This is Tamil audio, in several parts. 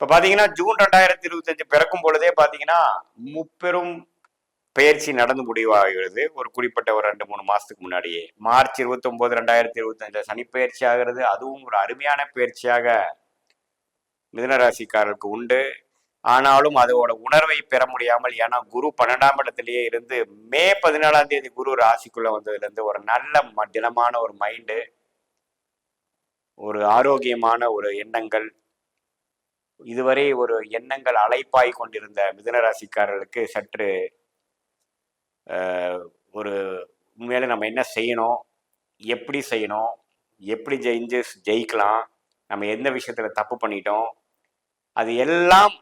இப்ப பாத்தீங்கன்னா ஜூன் ரெண்டாயிரத்தி இருபத்தஞ்சு பிறக்கும் பொழுதே பாத்தீங்கன்னா முப்பெரும் பயிற்சி நடந்து முடிவாகிறது. ஒரு குறிப்பிட்ட ஒரு ரெண்டு மூணு மாசத்துக்கு முன்னாடியே. மார்ச் இருபத்தி ஒன்பது ரெண்டாயிரத்தி இருபத்தஞ்சில் சனிப்பயிற்சி ஆகிறது. அதுவும் ஒரு அருமையான பயிற்சியாக மிதனராசிக்காரருக்கு உண்டு. ஆனாலும் அதோட உணர்வை பெற முடியாமல் ஏன்னா குரு பன்னெண்டாம் இடத்திலேயே இருந்து மே பதினாலாம் தேதி குரு ராசிக்குள்ள வந்ததுலேருந்து ஒரு நல்ல ம- ஒரு மைண்டு ஒரு ஆரோக்கியமான ஒரு எண்ணங்கள் இதுவரை ஒரு எண்ணங்கள் அலைப்பாய் கொண்டிருந்த மிதனராசிக்காரர்களுக்கு சற்று ஒரு உண்மையில நம்ம என்ன செய்யணும் எப்படி செய்யணும் எப்படி ஜெயிஞ்சு ஜெயிக்கலாம் நம்ம எந்த விஷயத்துல தப்பு பண்ணிட்டோம் அது எல்லாம்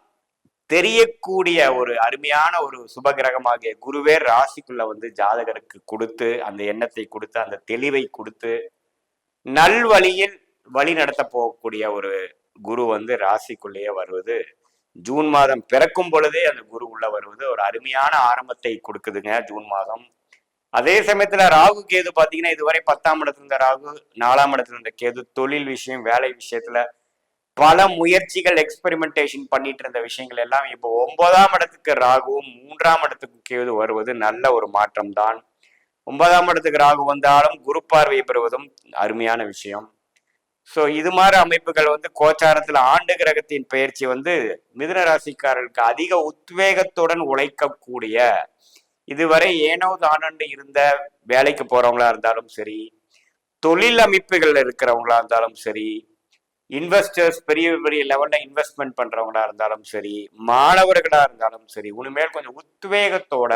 தெரியக்கூடிய ஒரு அருமையான ஒரு சுபகிரகமாகிய குருவே ராசிக்குள்ள வந்து ஜாதகருக்கு கொடுத்து அந்த எண்ணத்தை கொடுத்து அந்த தெளிவை கொடுத்து நல்வழியில் வழி நடத்த போகக்கூடிய ஒரு குரு வந்து ராசிக்குள்ளேயே வருவது. ஜூன் மாதம் பிறக்கும் பொழுதே அந்த குரு உள்ள வருவது ஒரு அருமையான ஆரம்பத்தை கொடுக்குதுங்க ஜூன் மாதம். அதே சமயத்துல ராகு கேது பாத்தீங்கன்னா இதுவரை பத்தாம் இடத்துல இருந்த ராகு நாலாம் இடத்துல இருந்த கேது தொழில் விஷயம் வேலை விஷயத்துல பல முயற்சிகள் எக்ஸ்பெரிமெண்டேஷன் பண்ணிட்டு இருந்த விஷயங்கள் எல்லாம் இப்போ ஒன்பதாம் இடத்துக்கு ராகுவும் மூன்றாம் இடத்துக்கு கேது வருவது நல்ல ஒரு மாற்றம் தான் ஒன்பதாம் இடத்துக்கு ராகு வந்தாலும் குரு பார்வை பெறுவதும் அருமையான விஷயம். ஸோ இது மாதிரி அமைப்புகள் வந்து கோச்சாரத்தில் ஆண்டு கிரகத்தின் பயிற்சி வந்து மிதுன ராசிக்காரர்களுக்கு அதிக உத்வேகத்துடன் உழைக்கக்கூடிய இதுவரை ஏனோ தானண்டு இருந்த வேலைக்கு போறவங்களா இருந்தாலும் சரி தொழில் அமைப்புகள் இருக்கிறவங்களா இருந்தாலும் சரி இன்வெஸ்டர்ஸ் பெரிய பெரிய லெவலில் இன்வெஸ்ட்மெண்ட் பண்றவங்களா இருந்தாலும் சரி மாணவர்களா இருந்தாலும் சரி உனிமேல் கொஞ்சம் உத்வேகத்தோட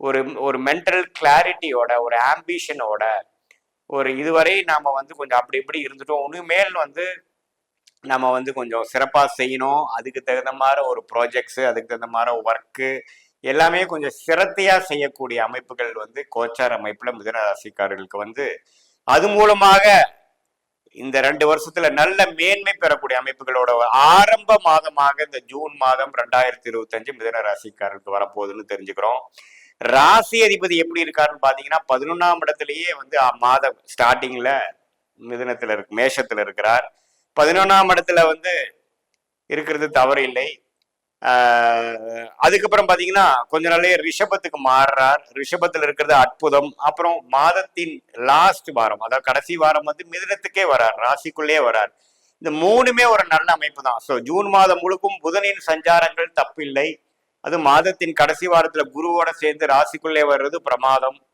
ஒரு ஒரு மென்டல் கிளாரிட்டியோட ஒரு ஆம்பிஷனோட ஒரு இதுவரை நாம் வந்து கொஞ்சம் அப்படி இப்படி இருந்துட்டோம். இனிமேல் வந்து நம்ம வந்து கொஞ்சம் சிறப்பாக செய்யணும். அதுக்கு தகுந்த மாதிரி ஒரு ப்ராஜெக்ட்ஸு அதுக்கு தகுந்த மாதிரி ஒர்க்கு எல்லாமே கொஞ்சம் சிரத்தையாக செய்யக்கூடிய அமைப்புகள் வந்து கோச்சார் அமைப்பில் மிதுன ராசிக்காரர்களுக்கு வந்து அது மூலமாக இந்த ரெண்டு வருஷத்துல நல்ல மேன்மை பெறக்கூடிய அமைப்புகளோட ஆரம்ப மாதமாக இந்த ஜூன் மாதம் ரெண்டாயிரத்தி இருபத்தஞ்சு மிதன ராசிக்காரருக்கு வரப்போகுதுன்னு தெரிஞ்சுக்கிறோம். ராசி அதிபதி எப்படி இருக்காருன்னு பாத்தீங்கன்னா பதினொன்னாம் இடத்திலேயே வந்து மாத ஸ்டார்டிங்ல மிதனத்துல இருக்கு மேஷத்துல இருக்கிறார். பதினொன்னாம் இடத்துல வந்து இருக்கிறது தவறு இல்லை அதுக்கப்புறம் பாத்தீங்கன்னா கொஞ்ச நாளே ரிஷபத்துக்கு மாறுறார். ரிஷபத்துல இருக்கிறது அற்புதம். அப்புறம் மாதத்தின் லாஸ்ட் வாரம் அதாவது கடைசி வாரம் வந்து மிதனத்துக்கே வரார் ராசிக்குள்ளே வரார். இந்த மூணுமே ஒரு நல்ல அமைப்பு தான். ஸோ ஜூன் மாதம் முழுக்கும் புதனின் சஞ்சாரங்கள் தப்பில்லை. அது மாதத்தின் கடைசி வாரத்துல குருவோட சேர்ந்து ராசிக்குள்ளே வர்றது பிரமாதம்.